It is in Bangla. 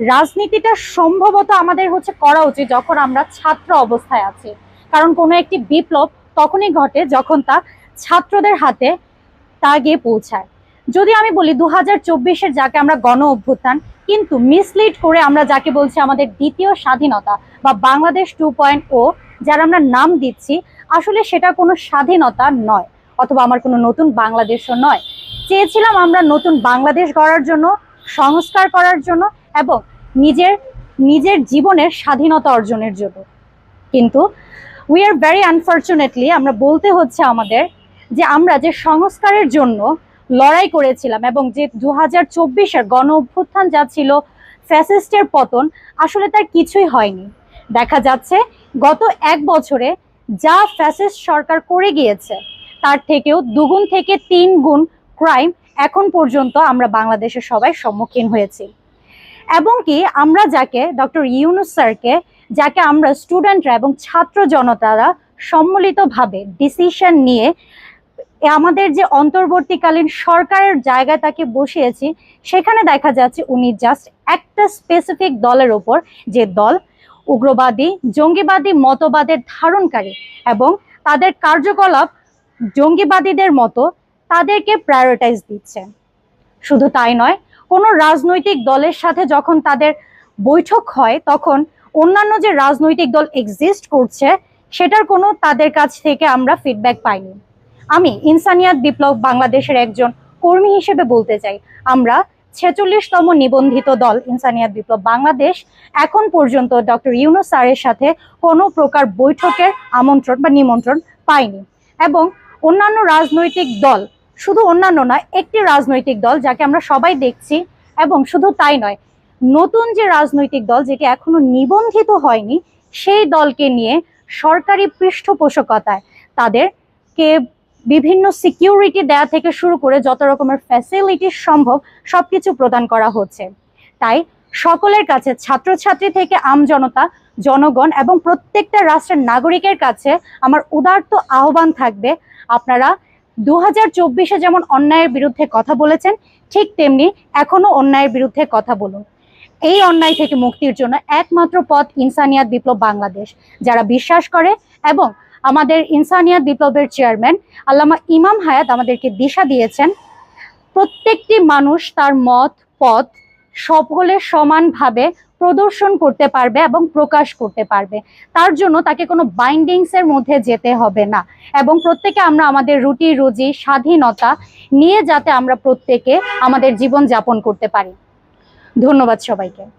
রাজনীতিটা সম্ভবত আমাদের হচ্ছে করা উচিত যখন আমরা ছাত্র অবস্থায় আছি। কারণ কোনো একটি বিপ্লব তখনই ঘটে যখন তা ছাত্রদের হাতে তা গিয়ে পৌঁছায়। যদি আমি বলি দু হাজার যাকে আমরা গণ অভ্যুত্থান, কিন্তু মিসলিড করে আমরা যাকে বলছি আমাদের দ্বিতীয় স্বাধীনতা বা বাংলাদেশ টু পয়েন্ট ও যার আমরা নাম দিচ্ছি, আসলে সেটা কোনো স্বাধীনতা নয়, অথবা আমার কোনো নতুন বাংলাদেশও নয়। চেয়েছিলাম আমরা নতুন বাংলাদেশ গড়ার জন্য, সংস্কার করার জন্য, এবং নিজের নিজের জীবনের স্বাধীনতা অর্জনের জন্য। কিন্তু উই আর ভেরি আনফর্চুনেটলি আমরা বলতে হচ্ছে আমাদের যে আমরা যে সংস্কারের জন্য লড়াই করেছিলাম এবং যে দু হাজার চব্বিশের গণ অভ্যুত্থান যা ছিল ফ্যাসিস্টের পতন, আসলে তার কিছুই হয়নি। দেখা যাচ্ছে গত এক বছরে যা ফ্যাসিস্ট সরকার করে গিয়েছে, তার থেকেও দুগুণ থেকে তিন গুণ ক্রাইম এখন পর্যন্ত আমরা বাংলাদেশের সবাই সম্মুখীন হয়েছি। এবং কি আমরা যাকে ডক্টর ইউনুস স্যারকে, যাকে আমরা স্টুডেন্টরা এবং ছাত্র জনতারা সম্মিলিতভাবে ডিসিশন নিয়ে আমাদের যে অন্তর্বর্তীকালীন সরকারের জায়গায় তাকে বসিয়েছি, সেখানে দেখা যাচ্ছে উনি জাস্ট একটা স্পেসিফিক দলের ওপর যে দল উগ্রবাদী, জঙ্গিবাদী মতবাদের ধারণকারী এবং তাদের কার্যকলাপ জঙ্গিবাদীদের মতো তাদেরকে প্রায়োরিটাইজ দিচ্ছে। শুধু তাই নয় কোনো রাজনৈতিক দলের সাথে যখন তাদের বৈঠক হয়, তখন অন্যান্য যে রাজনৈতিক দল এক্সিস্ট করছে, সেটার কোনো তাদের কাছ থেকে আমরা ফিডব্যাক পাইনি। আমি ইনসানিয়াত বিপ্লব বাংলাদেশের একজন কর্মী হিসেবে বলতে চাই, আমরা ছেচল্লিশতম নিবন্ধিত দল ইনসানিয়াত বিপ্লব বাংলাদেশ, এখন পর্যন্ত ডক্টর ইউনুস স্যারের সাথে কোনো প্রকার বৈঠকের আমন্ত্রণ বা নিমন্ত্রণ পাইনি। এবং অন্যান্য রাজনৈতিক দল শুধু অন্যান্য নয়, একটি রাজনৈতিক দল যাকে আমরা সবাই দেখছি এবং শুধু তাই নয়, নতুন যে রাজনৈতিক দল যেটি এখনও নিবন্ধিত হয়নি, সেই দলকে নিয়ে সরকারি পৃষ্ঠপোষকতায় তাদেরকে বিভিন্ন সিকিউরিটি দেয়া থেকে শুরু করে যত রকমের ফ্যাসিলিটি সম্ভব সবকিছু প্রদান করা হচ্ছে। তাই সকলের কাছে, ছাত্রছাত্রী থেকে আমজনতা জনগণ এবং প্রত্যেকটা রাষ্ট্রের নাগরিকের কাছে আমার উদার্ত আহ্বান থাকবে, আপনারা দু হাজার যেমন অন্যায়ের বিরুদ্ধে কথা বলেছেন, ঠিক তেমনি এখনও অন্যায়ের বিরুদ্ধে কথা বলুন। এই অন্যায় থেকে মুক্তির জন্য একমাত্র পথ ইনসানিয়াত বিপ্লব বাংলাদেশ, যারা বিশ্বাস করে এবং আমাদের ইনসানিয়াত বিপ্লবের চেয়ারম্যান আল্লামা ইমাম হায়াত আমাদেরকে দিশা দিয়েছেন, প্রত্যেকটি মানুষ তার মত, পথ সকলে সমানভাবে প্রদর্শন করতে পারবে এবং প্রকাশ করতে পারবে। তার জন্য তাকে কোনো বাইন্ডিংসের মধ্যে যেতে হবে না। এবং প্রত্যেকে আমরা আমাদের রুটি, রুজি, স্বাধীনতা নিয়ে যাতে আমরা প্রত্যেকে আমাদের জীবন যাপন করতে পারি। ধন্যবাদ সবাইকে।